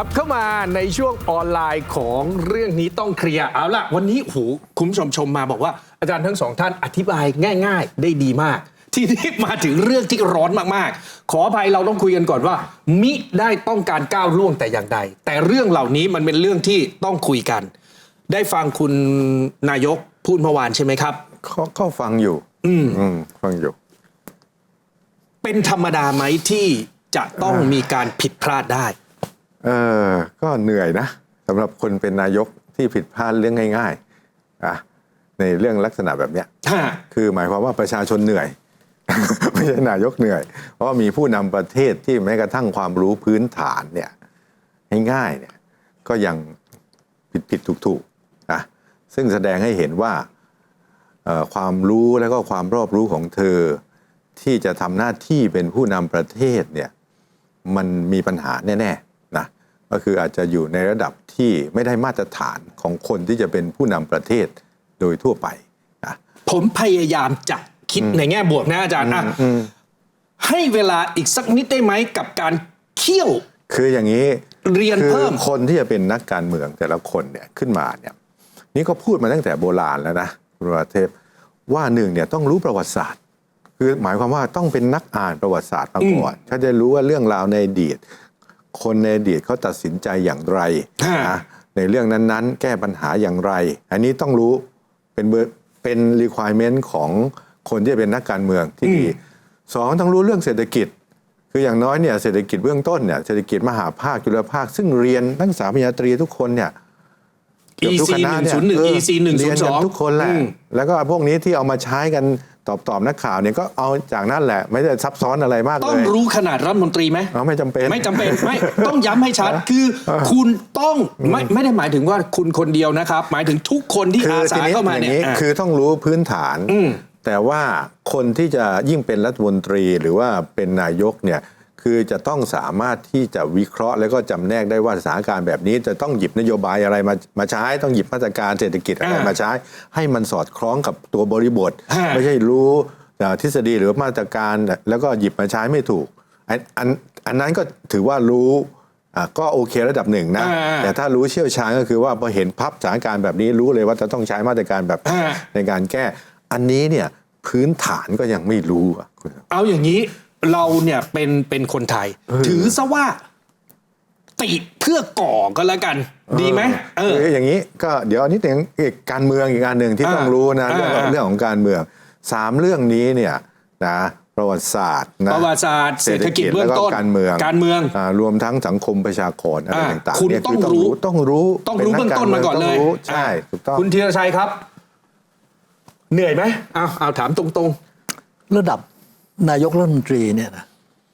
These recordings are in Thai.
กลับเข้ามาในช่วงออนไลน์ของเรื่องนี้ต้องเคลียร์เอาละวันนี้โหคุณผู้ชมชมมาบอกว่าอาจารย์ทั้งสองท่านอธิบายง่าย ๆ ได้ดีมาก ที่นี่มาถึงเรื่องที่ร้อนมากๆ ขออภัยเราต้องคุยกันก่อนว่า มิได้ต้องการก้าวล่วงแต่อย่างใด แต่เรื่องเหล่านี้มันเป็นเรื่องที่ต้องคุยกัน ได้ฟังคุณนายกพูดเมื่อวานใช่ไหมครับเขาเขาฟังอยู่ อืมอืมฟังอยู่ เป็นธรรมดาไหมที่จะต้องมีการผิดพลาดได้ เออก็เหนื่อยนะสำหรับคนเป็นนายกที่ผิดพลาดเรื่องง่ายๆอะในเรื่องลักษณะแบบเนี้ยฮะคือหมายความว่าประชาชนเหนื่อย ไม่ใช่นายกเหนื่อย เพราะว่ามีผู้นำประเทศที่แม้กระทั่งความรู้พื้นฐานเนี่ยง่ายๆเนี่ยก็ยังผิดผิดถูกถูกๆนะซึ่งแสดงให้เห็นว่าเอ่อความรู้แล้วก็ความรอบรู้ของเธอ ที่จะทำหน้าที่เป็นผู้นำประเทศเนี่ยมันมีปัญหาแน่ๆนะ ก็คืออาจจะอยู่ในระดับที่ไม่ได้มาตรฐานของคนที่จะเป็นผู้นำประเทศโดยทั่วไปนะผมพยายามจะคิดในแง่บวกนะอาจารย์อะอืมให้เวลาอีกสักนิดได้ไหมกับการเคี่ยว คืออย่างนี้เรียนคือเพิ่มคนที่จะเป็นนักการเมืองแต่ละคนเนี่ยขึ้นมาเนี่ย นี่ก็พูดมาตั้งแต่โบราณแล้วนะคุณวราเทพว่าหนึ่งเนี่ยต้องรู้ประวัติศาสตร์ คือหมายความว่าต้องเป็นนักอ่านประวัติศาสตร์มาก่อนถ้าจะรู้ว่าเรื่องราวในอดีต คนในอดีตเขาตัดสินใจอย่างไรฮะนะในเรื่องนั้นๆ แก้ปัญหาอย่างไร อันนี้ต้องรู้เป็นเบอร์เป็น requirement ของคนที่จะเป็นนักการเมืองที่ดีสองต้องรู้เรื่องเศรษฐกิจ คืออย่างน้อยเนี่ยเศรษฐกิจเบื้องต้นเนี่ยเศรษฐกิจมหาภาคจุฬาภาค ซึ่งเรียนนักศึกษาปริญญาตรีทุกคนเนี่ยเกือบทุก EC คณะเนี่ย101เออ EC เรียนกัน102ทุกคนแหละอืมแล้วก็พวกนี้ที่เอามาใช้กัน ตอบตอบนักข่าวเนี่ยก็เอาจากนั่นแหละ ไม่ได้ซับซ้อนอะไรมากต้เลองยรู้ขนาดรัฐมนตรีไหมเอาไม่จำเป็นไม่จำเป็นไม่ต้องย้ำให้ชัดคือคุณต้องไม่ไม่ได้หมายถึงว่าคุณคนเดียวนะครับ หมายถึงทุกคนที่คืออาสาทีนี้เข้ามาอย่าเนี่งยนี้อะคือต้องรู้พื้นฐานอืมแต่ว่าคนที่จะยิ่งเป็นรัฐมนตรีหรือว่าเป็นนายกเนี่ย คือจะต้องสามารถที่จะวิเคราะห์ แล้วก็จำแนกได้ว่าสถานการณ์แบบนี้ จะต้องหยิบนโยบายอะไรมามาใช้ ต้องหยิบมาตรการเศรษฐกิจอะไรอ่ามมาใช้ ให้มันสอดคล้องกับตัวบริบทฮะไม่ใช่รู้อ่าทฤษฎีหรือมาตรการแล้วก็หยิบมาใช้ไม่ถูกอันอันอันนั้นก็ถือว่ารู้อ่าก็โอเคระดับหนึ่งนะอ่าแต่ถ้ารู้เชี่ยวชาญก็คือว่าพอเห็นพับสถานการณ์แบบนี้รู้เลยว่าจะต้องใช้มาตรการแบบอ่าในการแก้ อันนี้เนี่ยพื้นฐานก็ยังไม่รู้อะคุณเอาอย่างนี้ เราเนี่ยเป็นเป็นคนไทย ถือซะว่าติเพื่อก่อก็แล้วกัน ดีไหมเออคืออย่างนี้ก็เดี๋ยวอันนี้ถึงอีกการเมืองอีกการหนึ่งที่อ่าต้องรู้นะเรื่องอ่าเรื่องของการเมืองสามเรื่องนี้เนี่ยนะประวัติศาสตร์นะประวัติศาสตร์เศรษฐกิจเบื้องต้นแล้วการเมืองการเมืองารวมทั้งสังคมประชากรอะไรอ่าต่างคุๆณเนี่ยต้องคือรู้ต้องรู้ต้องรู้ป็เบื้องต้นมาก่อนเลยต้งรู้ใช่อะถูกต้องคุณธีรชัยครับ เหนื่อยไหมเอาเอาถามตรงระดับ นายกรัฐมนตรีเนี่ยนะ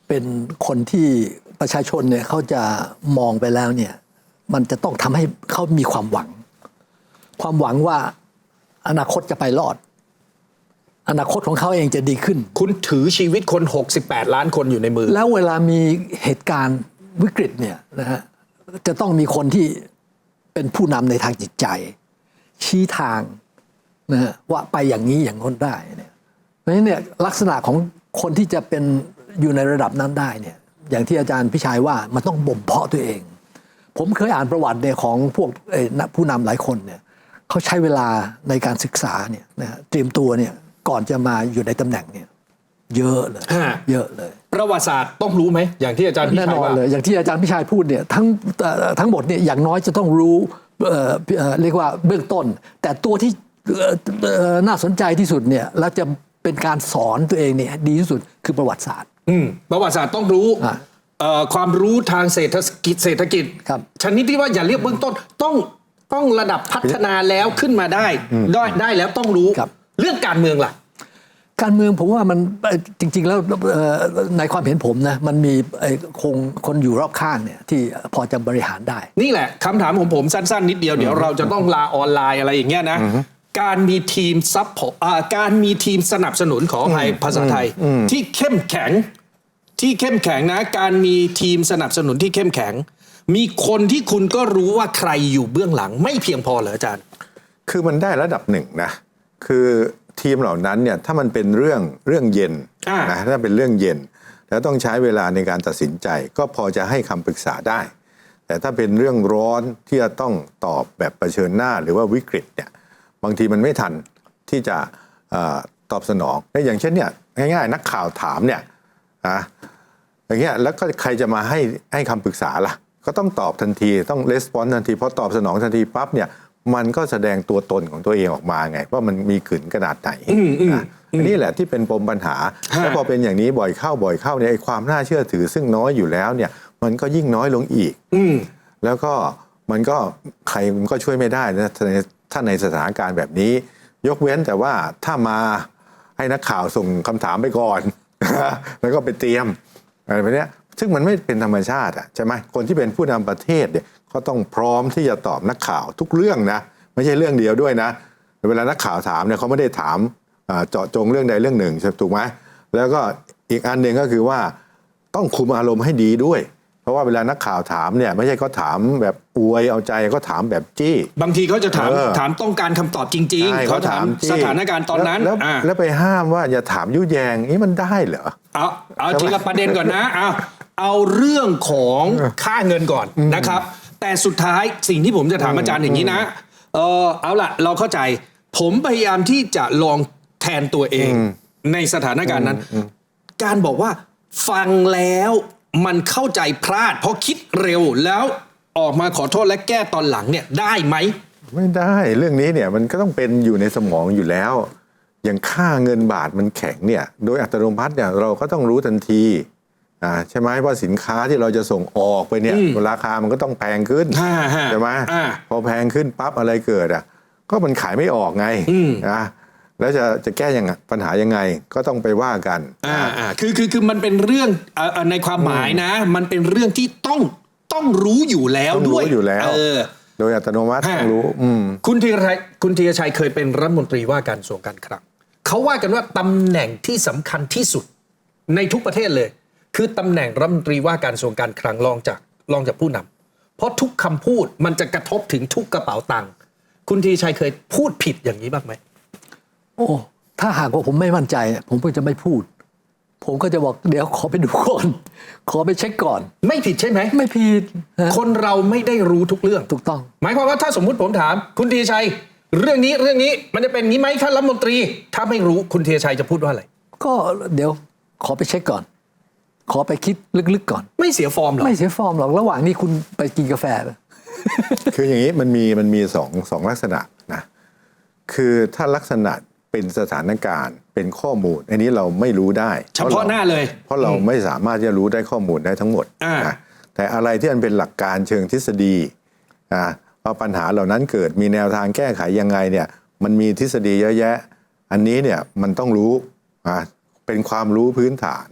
เป็นคนที่ประชาชนเนี่ยเขาจะมองไปแล้วเนี่ย มันจะต้องทำให้เขามีความหวัง ความหวังว่าอนาคตจะไปรอด อนาคตของเขาเองจะดีขึ้นๆคุณถือชีวิตคน 68 ล้านคนอยู่ในมือ แล้วเวลามีเหตุการณ์วิกฤตเนี่ยนะฮะจะต้องมีคนที่เป็นผู้นำในทางจิตใจ ชี้ทางนะฮะว่าไปอย่างนี้อย่างน้นได้เนี่ยเพราะฉะนั้นเนี่ยลักษณะของ คนที่จะเป็นอยู่ในระดับนั้นได้เนี่ยอย่างที่อาจารย์พิชัยว่ามันต้องบ่มเพาะตัวเอง ผมเคยอ่านประวัติเนี่ยของพวกเอ่อนักผู้นำหลายคนเนี่ยเขาใช้เวลาในการศึกษาเนี่ยนะฮะเตรียมตัวเนี่ยก่อนจะมาอยู่ในตำแหน่งเนี่ยเยอะเลยฮะเยอะเลย ประวัติศาสตร์ต้องรู้ไหมอย่างที่อาจารย์พิแน่ชันยอนว่าเลยอย่างที่อาจารย์พิชัยพูดเนี่ยทั้งเอ่อทั้งหมดเนี่ยอย่างน้อยจะต้องรู้เอ่อเอ่อเรียกว่าเบื้องต้น แต่ตัวที่เอ่อเอ่อน่าสนใจที่สุดเนี่ยแล้วจะ เป็นการสอนตัวเองเนี่ยดีที่สุดคือประวัติศาสตร์ อืมประวัติศาสตร์ต้องรู้อะเอ่อความรู้ทางเศรษฐกิจเศรษฐกิจ ครับ ชนิดที่ว่าอย่าเรียกเบื้องต้นต้องต้องระดับพัฒนาแล้วขึ้นมาได้ได้ได้แล้วต้องรู้ครับ เรื่องการเมืองล่ะ การเมืองผมว่ามันเอ่อจริง ๆ แล้วเอ่อในความเห็นผมนะมันมีไอ้คงคนอยู่รอบข้างเนี่ยที่พอจะบริหารได้ นี่แหละคำถามของผมสั้น ๆ นิดเดียวเดี๋ยวเราจะต้องลาออนไลน์อะไรอย่างเงี้ยนะ การมีทีมซับพอร์ตอ่าการมีทีมสนับสนุนขออภัยภาษาไทย ที่เข้มแข็งที่เข้มแข็งนะ การมีทีมสนับสนุนที่เข้มแข็ง มีคนที่คุณก็รู้ว่าใครอยู่เบื้องหลัง ไม่เพียงพอเหรออาจารย์ คือมันได้ระดับหนึ่งนะ คือทีมเหล่านั้นเนี่ยถ้ามันเป็นเรื่องเรื่องเย็นอ่านนะถ้าเป็นเรื่องเย็น แล้วต้องใช้เวลาในการตัดสินใจ ก็พอจะให้คำปรึกษาได้ แต่ถ้าเป็นเรื่องร้อนที่จะต้องตอบแบบเผชิญหน้าหรือว่าวิกฤตเนี่ย บางทีมันไม่ทันที่จะเออตอบสนองและอย่างเช่นเนี่ยง่ายๆ นักข่าวถามเนี่ยนะอย่างเงี้ยแล้วก็ใครจะมาให้ให้คำปรึกษาล่ะ ก็ต้องตอบทันทีต้องレスปอนทันทีพอตอบสนองทันทีปั๊บเนี่ยมันก็แสดงตัวตนของตัวเองออกมาไง ว่ามันมีขืนขนาดไหนนะอันนี้แหละที่เป็นปมปัญหาฮะแล้วพอเป็นอย่างนี้บ่อยเข้าบ่อยเข้าเนี่ยไอ้ความน่าเชื่อถือ ซึ่งน้อยอยู่แล้วเนี่ย มันก็ยิ่งน้อยลงอีกอืมแล้วก็มันก็ใครมันก็ช่วยไม่ได้นะถ้าใน ถ้าในสถานการณ์แบบนี้ ยกเว้นแต่ว่าถ้ามาให้นักข่าวส่งคำถามไปก่อน แล้วก็ไปเตรียมอะไรแบบนี้ซึ่งมันไม่เป็นธรรมชาติอะใช่ไหมคนที่เป็นผู้นำประเทศเนี่ยก็ต้องพร้อมที่จะตอบนักข่าวทุกเรื่องนะ ไม่ใช่เรื่องเดียวด้วยนะ เวลานักข่าวถามเนี่ยเขาไม่ได้ถามเจาะจงเรื่องใดเรื่องหนึ่งใช่ถูกไหมแล้วก็อีกอันหนึ่งก็คือว่าต้องคุมอารมณ์ให้ดีด้วย เพราะว่าเวลานักข่าวถามเนี่ยไม่ใช่เขาถามแบบอวยเอาใจก็ถามแบบจี้ บางทีเขาจะถามเออถามต้องการคำตอบจริงใช่ๆเขาถามจี้สถานการณ์ตอนนั้นแล้วอ่าแล้วแล้วไปห้ามว่าอย่าถามยุแยงนี่มันได้เหรอเอาเอาทีละประเด็นก่อนนะเอาเอาเรื่องของค่าเงินก่อนนะครับ แต่สุดท้ายสิ่งที่ผมจะถามอาจารย์อย่างนี้นะเออเอาล่ะเราเข้าใจ ผมพยายามที่จะลองแทนตัวเองในสถานการณ์นั้น การบอกว่าฟังแล้ว มันเข้าใจพลาด เพราะคิดเร็วแล้วออกมาขอโทษและแก้ตอนหลังเนี่ยได้ไหม ไม่ได้เรื่องนี้เนี่ยมันก็ต้องเป็นอยู่ในสมองอยู่แล้ว อย่างค่าเงินบาทมันแข็งเนี่ย โดยอัตโนมัติเนี่ยเราก็ต้องรู้ทันทีอ่าใช่ไหมว่าสินค้าที่เราจะส่งออกไปเนี่ยอืมราคามันก็ต้องแพงขึ้นฮ่าฮ่าใช่ไหมอ่าพอแพงขึ้นปั๊บอะไรเกิดอะ ก็มันขายไม่ออกไงอืมนะ แล้วจะจะแก้ยังไงปัญหายังไงก็ต้องไปว่ากัน อ่าอ่าคือคือคือมันเป็นเรื่องเอ่อเอ่อในความหมายนะ มันเป็นเรื่องที่ต้องต้องรู้อยู่แล้วต้องรู้ด้วยอยู่แล้ว เออ โดยอัตโนมัติฮะ ต้องรู้ อืม คุณธีรชัยคุณธีรชัยเคยเป็นรัฐมนตรีว่าการกระทรวงการคลังเขาว่ากันว่าตำแหน่งที่สำคัญที่สุดในทุกประเทศเลย คือตำแหน่งรัฐมนตรีว่าการกระทรวงการคลังรองจากรองจากผู้นำเพราะทุกคำพูดมันจะกระทบถึงทุกกระเป๋าตังค์คุณธีรชัยเคยพูดผิดอย่างนี้บ้างไหม โอ้ถ้าหากว่าผมไม่มั่นใจ ผมก็จะไม่พูด ผมก็จะบอกเดี๋ยวขอไปดูก่อนขอไปเช็คก่อน ไม่ผิดใช่ไหม ไม่ผิดนะคนเราไม่ได้รู้ทุกเรื่อง ถูกต้อง หมายความว่าถ้าสมมุติผมถาม คุณธีรชัย เรื่องนี้เรื่องนี้มันจะเป็นอย่างนี้ไหมท่านรัฐมนตรี ถ้าไม่รู้คุณธีรชัยจะพูดว่าอะไร ก็เดี๋ยวขอไปเช็คก่อน ขอไปคิดลึกๆก่อน ไม่เสียฟอร์มหรอ ไม่เสียฟอร์มหรอกระหว่างนี้คุณไปกินกาแฟไป คืออย่างนี้มันมีมันมีสองสองลักษณะนะคือถ้าลักษณะ เป็นสถานการณ์เป็นข้อมูล อันนี้เราไม่รู้ได้เฉพาะหน้าเลย เพราะเราไม่สามารถจะรู้ได้ข้อมูลได้ทั้งหมดอ่านะแต่อะไรที่มันเป็นหลักการเชิงทฤษฎีอ่าว่าปัญหาเหล่านั้นเกิดมีแนวทางแก้ไขยังไงเนี่ยมันมีทฤษฎีเยอะแยะ อันนี้เนี่ยมันต้องรู้อ่าเป็นความรู้พื้นฐาน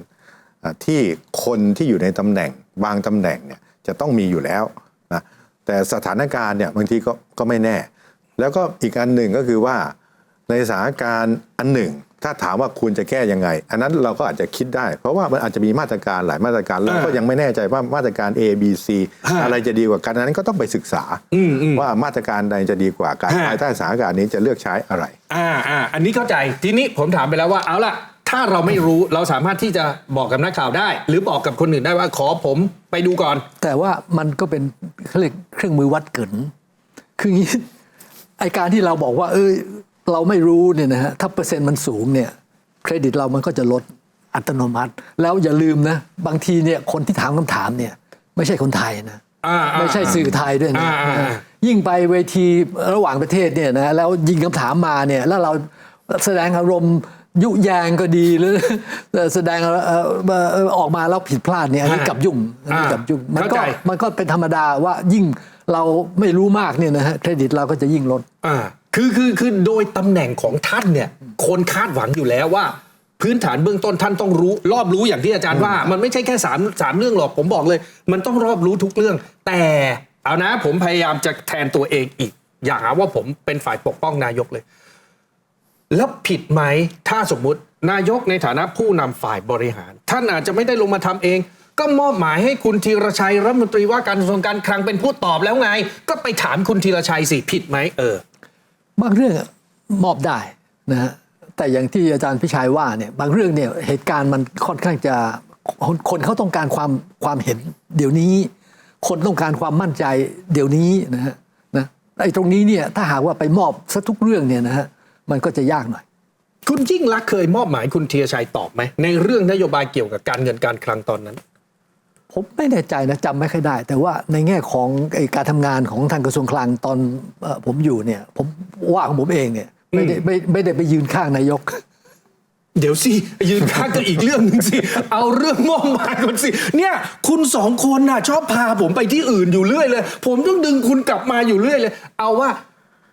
อ่าที่คนที่อยู่ในตำแหน่ง บางตำแหน่งเนี่ยจะต้องมีอยู่แล้วนะแต่สถานการณ์เนี่ยบางทีก็ก็ไม่แน่ แล้วก็อีกอันหนึ่งก็คือว่า ในสถานการณ์อันหนึ่ง ถ้าถามว่าควรจะแก้ยังไง อันนั้นเราก็อาจจะคิดได้ เพราะว่ามันอาจจะมีมาตรการหลายมาตรการเราก็ยังไม่แน่ใจว่ามาตรการ A B C ฮะอะไรจะดีกว่ากันอันนั้นก็ต้องไปศึกษาอืมอืมว่ามาตรการใดจะดีกว่ากันฮะภายใต้สถานการณ์นี้จะเลือกใช้อะไร อ่าอ่าอันนี้เข้าใจทีนี้ผมถามไปแล้วว่าเอาล่ะถ้าเราไม่รู้เราสามารถที่จะบอกกับนักข่าวได้ หรือบอกกับคนอื่นได้ว่าขอผมไปดูก่อน แต่ว่ามันก็เป็นเขาเรียกเครื่องมือวัดเกินคืออย่างนี้ไอการที่เราบอกว่า เอย เราไม่รู้เนี่ยนะฮะถ้าเปอร์เซ็นต์มันสูงเนี่ยเครดิตเรามันก็จะลดอัตโนมัติ แล้วอย่าลืมนะ บางทีเนี่ยคนที่ถามคำถามเนี่ยไม่ใช่คนไทยนะอ่าอ่าไม่ใช่สื่อไทยด้วยนะอ่าอ่าอ่ายิ่งไปเวทีระหว่างประเทศเนี่ยนะแล้วยิงคำถามมาเนี่ยแล้วเราแสดงอารมณ์ยุแยงก็ดีหรือแสดงเอ่อเอ่อเอ่อออกมาแล้วผิดพลาดเนี่ยอันนี้อ่ากับยุ่งอันนี้อ่ากับยุ่งมันเข้าก็ใจมันก็เป็นธรรมดาว่ายิ่งเราไม่รู้มากเนี่ยนะฮะเครดิตเราก็จะยิ่งลดอ่า คือคือคือโดยตำแหน่งของท่านเนี่ยคนคาดหวังอยู่แล้วว่า พื้นฐานเบื้องต้นท่านต้องรู้ รอบรู้อย่างที่อาจารย์ว่า มันไม่ใช่แค่สามสามเรื่องหรอกผมบอกเลย มันต้องรอบรู้ทุกเรื่อง แต่เอานะผมพยายามจะแทนตัวเองอีก อย่าหาว่าผมเป็นฝ่ายปกป้องนายกเลย แล้วผิดไหมถ้าสมมุตินายกในฐานะผู้นำฝ่ายบริหาร ท่านอาจจะไม่ได้ลงมาทำเอง ก็มอบหมายให้คุณธีรชัยรัฐมนตรีว่าการกระทรวงการคลังเป็นผู้ตอบแล้วไง ก็ไปถามคุณธีรชัยสิผิดไหมเออ บางเรื่องมอบได้นะฮะแต่อย่างที่อาจารย์พิชัยว่าเนี่ยบางเรื่องเนี่ยเหตุการณ์มันค่อนข้างจะคนคนเขาต้องการความความเห็นเดี๋ยวนี้ คนต้องการความมั่นใจเดี๋ยวนี้นะฮะนะไอ้ตรงนี้เนี่ยถ้าหากว่าไปมอบซะทุกเรื่องเนี่ยนะฮะมันก็จะยากหน่อย คุณยิ่งรักเคยมอบหมายคุณเทียชัยตอบไหมในเรื่องนโยบายเกี่ยวกับการเงินการคลังตอนนั้น ผมไม่แน่ใจนะจำไม่ค่อยได้ แต่ว่าในแง่ของไอ้การทำงานของทางกระทรวงคลังตอนเอ่อผมอยู่เนี่ย ผมว่าของผมเองเนี่ยไม่ได้ไม่ไม่ได้ไปยืนข้างนายก เดี๋ยวสิยืนข้างก็อีกเรื่องหนึ่งสิ เอาเรื่องมอบหมายก่อนสิ เนี่ย คุณสองคนน่ะ ชอบพาผมไปที่อื่นอยู่เรื่อยเลย ผมต้องดึงคุณกลับมาอยู่เรื่อยเลย เอาว่า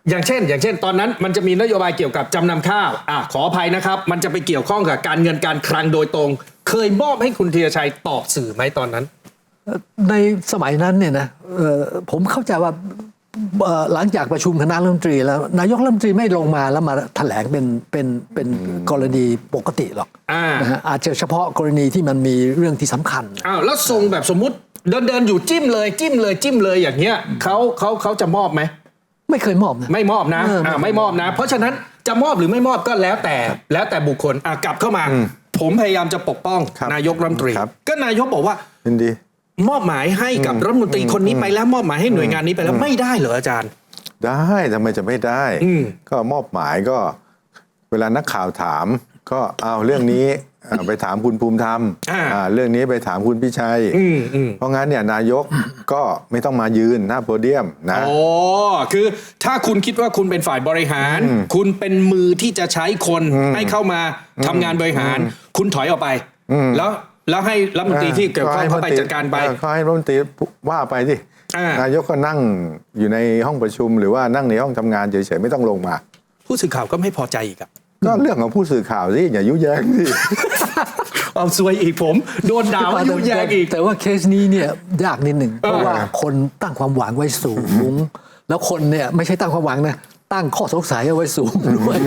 อย่างเช่น อย่างเช่น ตอนนั้นมันจะมีนโยบายเกี่ยวกับจำนำข้าวอะขออภัยนะครับ มันจะไปเกี่ยวข้องกับการเงินการคลังโดยตรง เคยมอบให้คุณเทียชัยตอบสื่อไหมตอนนั้น ในสมัยนั้นเนี่ยนะเอ่อผมเข้าใจว่าเอ่อหลังจากประชุมคณะรัฐมนตรีแล้ว นายกรัฐมนตรีไม่ลงมาแล้วมาแถลงเป็นเป็นเป็นกรณีปกติหรอกอ่านนะฮะอาจจะเฉพาะกรณีที่มันมีเรื่องที่สำคัญอ้าวแล้วทรงแบบสมมติเดินเดินๆอยู่จิ้มเลยจิ้มเลยจิ้มเลยอย่างเงี้ยเขาเขาเขาจะมอบไหม ไม่เคยมอบนะ ไม่มอบนะเอออ่่าไม่มอบนะ เพราะฉะนั้นจะมอบหรือไม่มอบก็แล้วแต่แล้วแต่บุคคลอะกลับเข้ามา ผมพยายามจะปกป้องครับนายกรัฐมนตรี ครับ ก็นายกบอกว่า ยินดี มอบหมายให้กับรัฐมนตรีคนนี้ไปแล้วมอบหมายให้หน่วยงานนี้ไปแล้วไม่ได้เหรออาจารย์ ได้ทำไมจะไม่ได้ อืมก็มอบหมายก็ เวลานักข่าวถามก็เอาเรื่องนี้อ่าไปถามคุณภูมิธรรมอ่าอ่าเรื่องนี้ไปถามคุณพิชัยอืมอืมเพราะงั้นเนี่ยนายกก็ไม่ต้องมายืนหน้าโพเดียมนะโอ้คือถ้าคุณคิดว่าคุณเป็นฝ่ายบริหาร คุณเป็นมือที่จะใช้คนให้เข้ามาทำงานบริหาร คุณถอยออกไปแล้วแล้วให้รัฐมนตรีที่เกี่ยวข้องเข้าไปจัดการไปเออก็ให้รัฐมนตรีว่าไปสิอ่านนายกก็นั่งอยู่ในห้องประชุม หรือว่านั่งในห้องทำงานเฉยๆไม่ต้องลงมา ผู้สื่อข่าวก็ไม่พอใจอีกอะ ก็เรื่องของผู้สื่อข่าวสิอย่ายุแยงสิเอาซวยอีกผม โดนด่าว่ายุแยงอีก แต่ว่าเคสนี้เนี่ยยากนิดหนึ่งเพราะว่าคนตั้งความหวังไว้สูง แล้วคนเนี่ยไม่ใช่ตั้งความหวังนะตั้งข้อสงสัยเอาไว้สูงด้วย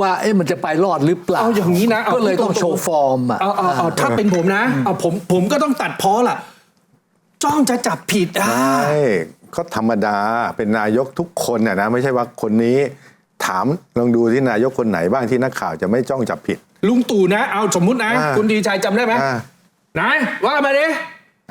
ว่าเอ๊ะมันจะไปรอดหรือเปล่าเอาอย่างนี้นะเอาก็เลยต้องพูดตรงๆโชว์ฟอร์มอะเอาเอาเอาถ้าเป็นผมนะเอาผมผมก็ต้องตัดพ้อล่ะ จ้องจะจับผิดอะใช่ก็ธรรมดาเป็นนายกทุกคนน่ะนะ ไม่ใช่ว่าคนนี้ ถามลองดูที่นายกคนไหนบ้างที่นักข่าวจะไม่จ้องจับผิด ลุงตู่นะ เอาสมมุตินะ อ่า คุณดีใจจำได้ไหมอ่า ไหนว่ามาดิ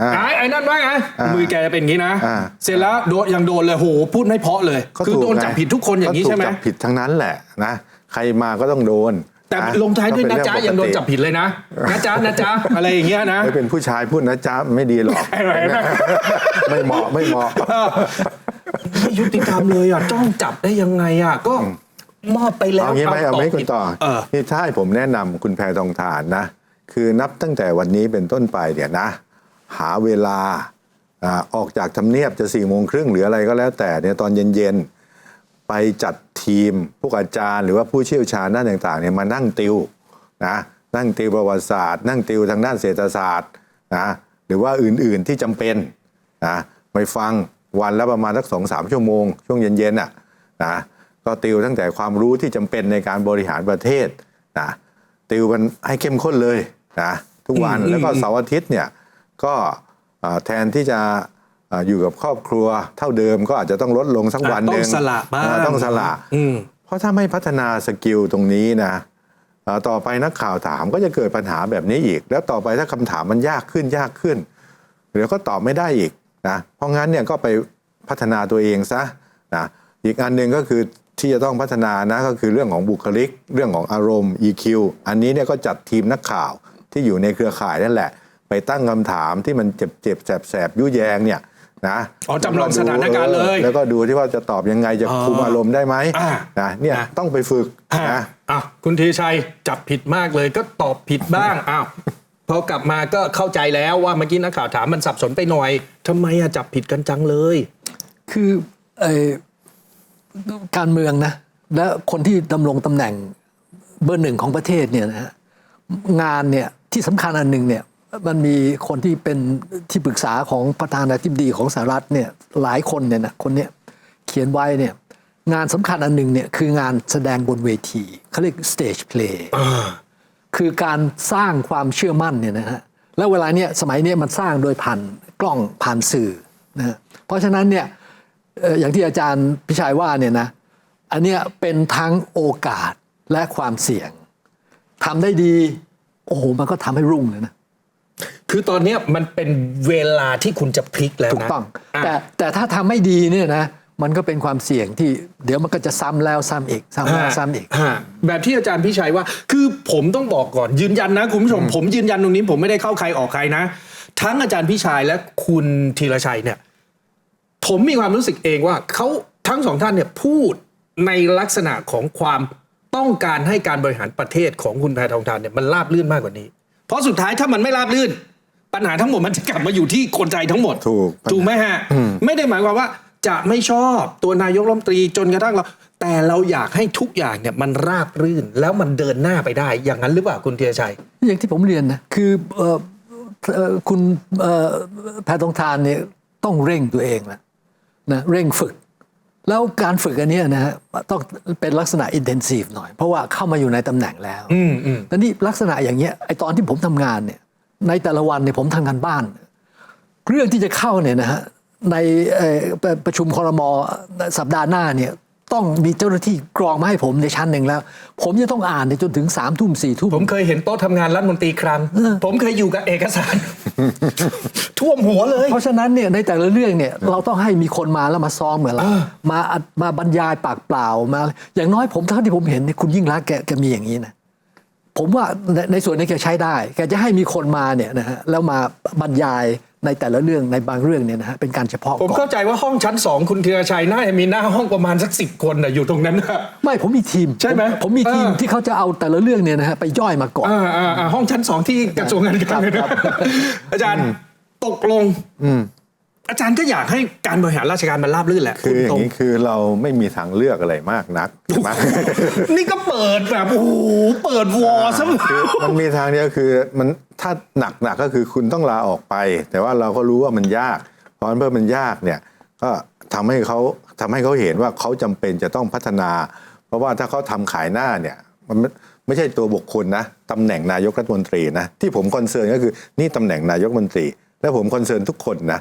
อ่าไหนไอ้นั่นว่าไงอ่ามืมือแกเป็นอย่างนี้นะ อ่า เสร็จแล้วโดนยังโดนเลยโหพูดไม่เพราะเลย ก็คือถูกโดนไงจับผิดทุกคนอย่างนี้ก็ถูกใช่ไหมจับผิดทั้งนั้นแหละนะใครมาก็ต้องโดนแต่ะลงท้ายด้วยก็นะเป็จ๊ะเรื่องยังโดนปกติ จับผิดเลยนะนะจ๊ะนะจ๊ะอะไรอย่างเงี้ยนะ ไม่เป็นผู้ชายพูดนะจ๊ะไม่ดีหรอกไอ้ไหนนะไม่เหมาะไม่เหมาะ ไม่ยุติธรรมเลยอะจ้องจับได้ยังไงอะก็ มอบไปแล้วเอางี้ไหมเอาไหมตบคุผิณดต่อเออนี่ถ้าให้ผมแนะนำคุณแพทองทานนะ คือนับตั้งแต่วันนี้เป็นต้นไปเนี่ยนะ หาเวลาอ่าออกจากทำเนียบจะสี่โมงครึ่งหรืออะไรก็แล้วแต่เนี่ยตอนเย็นๆ ไปจัดทีมพวกอาจารย์ หรือว่าผู้เชี่ยวชาญด้านต่างๆเนี่ยมานั่งติวนะนั่งติวประวัติศาสตร์ นั่งติวทางด้านเศรษฐศาสตร์นะหรือว่าอื่นๆที่จำเป็นนะไปฟังวันละประมาณสักสองสามชั่วโมง ช่วงเย็นๆอะนะ ก็ติวตั้งแต่ความรู้ที่จำเป็นในการบริหารประเทศนะติวมันให้เข้มข้นเลยนะทุกวันอืมแล้วก็อืมเสาร์อาทิตย์เนี่ยก็อ่าแทนที่จะอ่าอยู่กับครอบครัวเท่าเดิมก็อาจจะต้องลดลงสักวันหนึ่งต้องสละบ้างอ่าต้องสละอืมเพราะถ้าไม่พัฒนาสกิลตรงนี้นะเอ่อต่อไปนักข่าวถามก็จะเกิดปัญหาแบบนี้อีก แล้วต่อไปถ้าคำถามมันยากขึ้นยากขึ้นเดี๋ยวก็ตอบไม่ได้อีกนะเพราะงั้นเนี่ยก็ไปพัฒนาตัวเองซะนะอีกอันหนึ่งก็คือ ที่จะต้องพัฒนานะก็คือเรื่องของบุคลิก เรื่องของอารมณ์ EQ อันนี้เนี่ยก็จัดทีมนักข่าวที่อยู่ในเครือข่ายนั่นแหละ ไปตั้งคำถามที่มันเจ็บเจ็บแสบแสบยุแยงเนี่ยนะอ๋อจำลองสถานการณ์เลย แล้วก็ดูที่ว่าจะตอบยังไงจะคุมอารมณ์ได้ไหมอ่านะเนี่ยนะต้องไปฝึกอะนะอะคุณทีชัยจับผิดมากเลยก็ตอบผิดบ้างอ้าวพอกลับมาก็เข้าใจแล้วว่าเมื่อกี้นักข่าวถามมันสับสนไปหน่อยทำไมอะจับผิดกันจังเลย คือเอ่อ การเมืองนะ และคนที่ดำรงตำแหน่งเบอร์หนึ่งของประเทศเนี่ยนะฮะงานเนี่ยที่สำคัญอันหนึ่งเนี่ยมันมีคนที่เป็นที่ปรึกษาของประธานาธิบดีของสหรัฐเนี่ยหลายคนเนี่ยนะคนเนี้ยเขียนไว้เนี่ยงานสำคัญอันหนึ่งเนี่ยคืองานแสดงบนเวทีเขาเรียก stage play คือการสร้างความเชื่อมั่นเนี่ยนะฮะแล้วเวลาเนี้ยสมัยเนี้ยมันสร้างโดยผ่านกล้องผ่านสื่อนะฮะเพราะฉะนั้นเนี่ยเอ่ออย่างที่อาจารย์พิชัยว่าเนี่ยนะอันเนี้ยเป็นทั้งโอกาสและความเสี่ยงทำได้ดี โอ้โห มันก็ทำให้รุ่งเลยนะคือตอนเนี้ยมันเป็นเวลาที่คุณจะพลิกแล้วนะถูกต้องะแต่แต่ถ้าทำไม่ดีเนี่ยนะมันก็เป็นความเสี่ยงที่เดี๋ยวมันก็จะซ้ำแล้วซ้ำอีกซ้ำแล้วซ้ำอีกฮะแบบที่อาจารย์พิชัยว่า คือผมต้องบอกก่อนยืนยันนะคุณผู้ชมผมยืนยันตรงนี้ผมไม่ได้เข้าใครออกใครนะ ทั้งอาจารย์พิชัยและคุณธีรชัยเนี่ย ผมมีความรู้สึกเองว่าเขาทั้งสองท่านเนี่ยพูดในลักษณะของความต้องการให้การบริหารประเทศของคุณแพทองทานเนี่ยมันราบลื่นมากกว่านี้ เพราะสุดท้ายถ้ามันไม่ราบลื่น ปัญหาทั้งหมดมันจะกลับมาอยู่ที่คนไทยทั้งหมด ถูกถูกไหมฮะ ไม่ได้หมายความว่าจะไม่ชอบตัวนายกรัฐมนตรีจนกระทั่งเรา แต่เราอยากให้ทุกอย่างเนี่ยมันราบรื่นแล้วมันเดินหน้าไปได้ อย่างนั้นหรือเปล่าคุณเทียชัย อย่างที่ผมเรียนนะคือเอ่อเอ่อคุณเอ่อแพทองทานเนี่ยต้องเร่งตัวเองนะ นะเร่งฝึก แล้วการฝึกอันเนี้ยนะฮะต้องเป็นลักษณะอินเทนซีฟหน่อย เพราะว่าเข้ามาอยู่ในตำแหน่งแล้วอืมอืมแต่นี่ลักษณะอย่างเงี้ยไอตอนที่ผมทำงานเนี่ย ในแต่ละวันเนี่ยผมทำงานบ้าน เรื่องที่จะเข้าเนี่ยนะฮะในเอ่อประประชุมคอรมอสัปดาห์หน้าเนี่ย ต้องมีเจ้าหน้าที่กรองมาให้ผมในชั้นหนึ่งแล้ว ผมจะต้องอ่านเนี่ยจนถึงสามทุ่มสี่ทุ่มผมเคยเห็นโต๊ะทำงานรัฐมนตรีครั้งผมเคยอยู่กับเอกสาร ท่วมหัวเลย เพราะฉะนั้นเนี่ยในแต่ละเรื่องเนี่ยเราต้องให้มีคนมาแล้วมาซ้อมเหมือนเราเออมาอัดมาบรรยายปากเปล่ามา อย่างน้อยผมเท่าที่ผมเห็นเนี่ยคุณยิ่งรักษณ์แกแกมีอย่างนี้นะผมว่าในในส่วนนี้แกใช้ได้แกจะให้มีคนมาเนี่ยนะฮะแล้วมาบรรยาย ในแต่ละเรื่องในบางเรื่องเนี่ยนะฮะเป็นการเฉพาะผมก่อนเข้าใจว่าห้องชั้นสองคุณเทียชัยน่าจะมีหน้าห้องประมาณสักสิบคนน่ะอยู่ตรงนั้นนะ ไม่ผมมีทีมใช่ไหมผผมมีทีมเออ ที่เขาจะเอาแต่ละเรื่องเนี่ยนะฮะไปย่อยมาก่อน อ่าอ่าอ่าห้องชั้นสองที่กระทรวงการคลังเลยครันะบอาจารย์ตกลง อาจารย์ก็อยากให้การบริหารราชการมันราบรื่นแหละคืออย่าตรงนี้คือเราไม่มีทางเลือกอะไรมากนักใช่ไหมนี่ก็เปิดแบบโอ้โหเปิดวอร์ซะคือมันมีทางเดียวคือมันถ้าหนักหนักก็คือคุณต้องลาออกไป แต่ว่าเราก็รู้ว่ามันยาก เพราะฉะนั้นเมื่อมันยากเนี่ยก็ทำให้เขาทำให้เขาเห็นว่าเขาจำเป็นจะต้องพัฒนา เพราะว่าถ้าเขาทำขายหน้าเนี่ยมันไม่ไม่ใช่ตัวบุคคลนะตำแหน่งนายกรัฐมนตรีนะที่ผมคอนเซิร์นก็คือนี่ตำแหน่งนายกรัฐมนตรี และผมคอนเซิร์นทุกคนนะ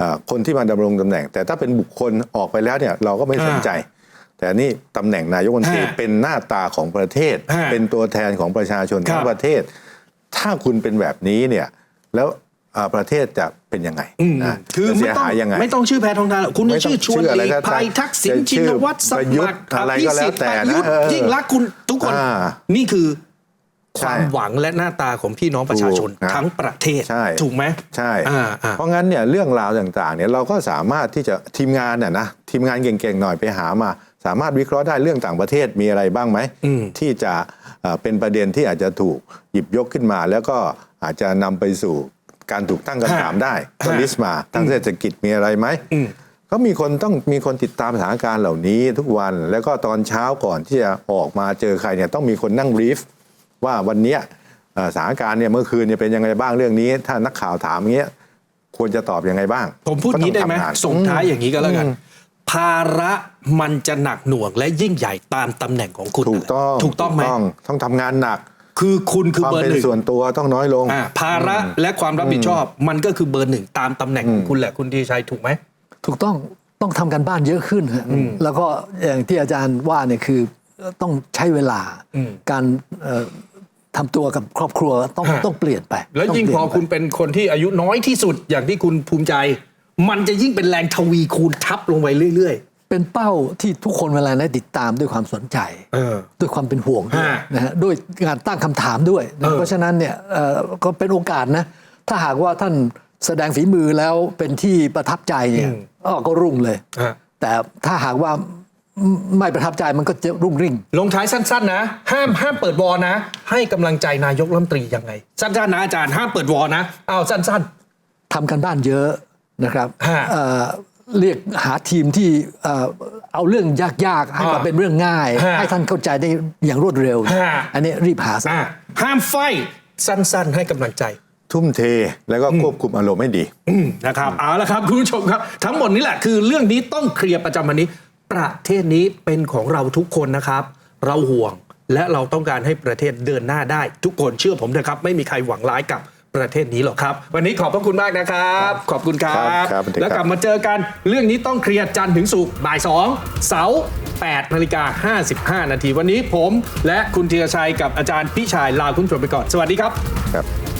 อ่าคนที่มาดำรงตำแหน่ง แต่ถ้าเป็นบุคคลออกไปแล้วเนี่ยเราก็ไม่สนใจ แต่นี่ตำแหน่งนายกรัฐมนตรีฮะเป็นหน้าตาของประเทศฮะเป็นตัวแทนของประชาชนทั้คงรับประเทศ ถ้าคุณเป็นแบบนี้เนี่ยแล้วอ่าประเทศจะเป็นยังไงอืมนะคือจะไม่เสียต้องหายยังไงไม่ต้องชื่อแพทองทานหรอกคุณไม่จะต้องชื่อชวนชื่ออะไรหลีกก็ตามภัยทักษิณจะชื่ชิอนวัตรสประยุทมัธ์ครอะไรพิก็แล้วสิทธิ์แต่ประนะยุทธ์เออยิ่งรักษณ์คุณทุกคนอ่านี่คือ คใช่วามหวังและหน้าตาของพี่น้องประชาชนถูกนะทั้งประเทศใช่ถูกไหมใช่อ่าอ่าเพราะงั้นเนี่ยเรื่องราวต่างๆเนี่ยเราก็สามารถที่จะทีมงานน่ะนะทีมงานเก่งๆหน่อยไปหามา สามารถวิเคราะห์ได้เรื่องต่างประเทศมีอะไรบ้างไหมอืมที่จะเอ่อเป็นประเด็นที่อาจจะถูกหยิบยกขึ้นมา แล้วก็อาจจะนำไปสู่การถูกตั้งคำถามได้ก็ลิสต์มาทางเศรษฐกิจมีอะไรไหมอืมก็มีคนต้องมีคนติดตามสถานการณ์เหล่านี้ทุกวัน แล้วก็ตอนเช้าก่อนที่จะออกมาเจอใครเนี่ยต้องมีคนนั่งบรีฟ ว่าวันเนี้ยเอ่อสถานการณ์เนี่ยเมื่อคืนเนี่ยเป็นยังไงบ้างเรื่องนี้ ถ้านักข่าวถามอย่างเงี้ยควรจะตอบยังไงบ้าง ผมพูดงี้ได้ไหมก็ต้องทำงานส่งท้ายอย่างนี้ก็แล้วกันภาระมันจะหนักหน่วงและยิ่งใหญ่ตามตำแหน่งของคุณถูกต้องถูกต้องไหมต้องทำงานหนัก คือคุณคือความเบอร์เป็นหนึ่งส่วนตัวต้องน้อยลงอ่าภาระและความรับผิดชอบ มันก็คือเบอร์หนึ่งตามตำแหน่งของคุณแหละคุณดีชัยถูกไหมถูกต้องต้องทำกันบ้านเยอะขึ้นฮะแล้วก็อย่างที่อาจารย์ว่าเนี่ยคือต้องใช้เวลาอืมการเอ่อ ทำตัวกับครอบครัวต้องฮะต้องเปลี่ยนไปแล้วยิ่งต้พอเปลี่ยนไปคุณเป็นคนที่อายุน้อยที่สุดอย่างที่คุณภูมิใจ มันจะยิ่งเป็นแรงทวีคูณทับลงไปเรื่อยเป็นเป้าที่ทุกคนเวลาได้ติดตามด้วยความสนใจเออด้วยความเป็นห่วงด้วยฮะนะฮะด้วยการตั้งคำถามด้วยนะเออเพราะฉะนั้นเนี่ยเอ่อก็เป็นโอกาสนะ ถ้าหากว่าท่านแสดงฝีมือแล้วเป็นที่ประทับใจเนี่ยอ้อก็รุ่งเลยๆอะแต่ถ้าหากว่า ไม่ไม่ประทับใจมันก็จะรุ่งริ่ง ลงท้ายสั้น ๆ นะ ห้ามห้ามเปิดวอนะ ให้กำลังใจนายกรัฐมนตรียังไง สั้นๆนะอาจารย์ห้ามเปิดวอนะเอาสั้น ทำกันบ้านเยอะนะครับฮะเอ่อเรียกหาทีมที่เอ่อเอาเรื่องยากๆให้มาอ่าเป็นเรื่องง่าย ฮะให้ท่านเข้าใจได้อย่างรวดเร็ว ฮะ อันนี้รีบหาซะๆอะห้ามไฟสั้น ๆ ให้กำลังใจ ทุ่มเทแล้วก็ควบคุมอารมณ์ให้ดี อืมนะครับเอาละครับคุณผู้ชมครับ ทั้งหมดนี้แหละคือเรื่องนี้ต้องเคลียร์ประจำวันนี้ ประเทศนี้เป็นของเราทุกคนนะครับ เราห่วงและเราต้องการให้ประเทศเดินหน้าได้ ทุกคนเชื่อผมนะครับ ไม่มีใครหวังร้ายกับประเทศนี้หรอกครับ วันนี้ขอบพระคุณมากนะครับ ขอบคุณครัครับบครับสวัสดีครับแล้วกลับมาเจอกันเรื่องนี้ต้องเคลียร์จันทร์ถึงศุกร์บ่ายสองเสาร์8นาฬิกา55 นาทีวันนี้ผม และคุณธีรชัยกับอาจารย์พี่ชายลาคุณผู้ชมไปก่อน สวัสดีครับ ครับ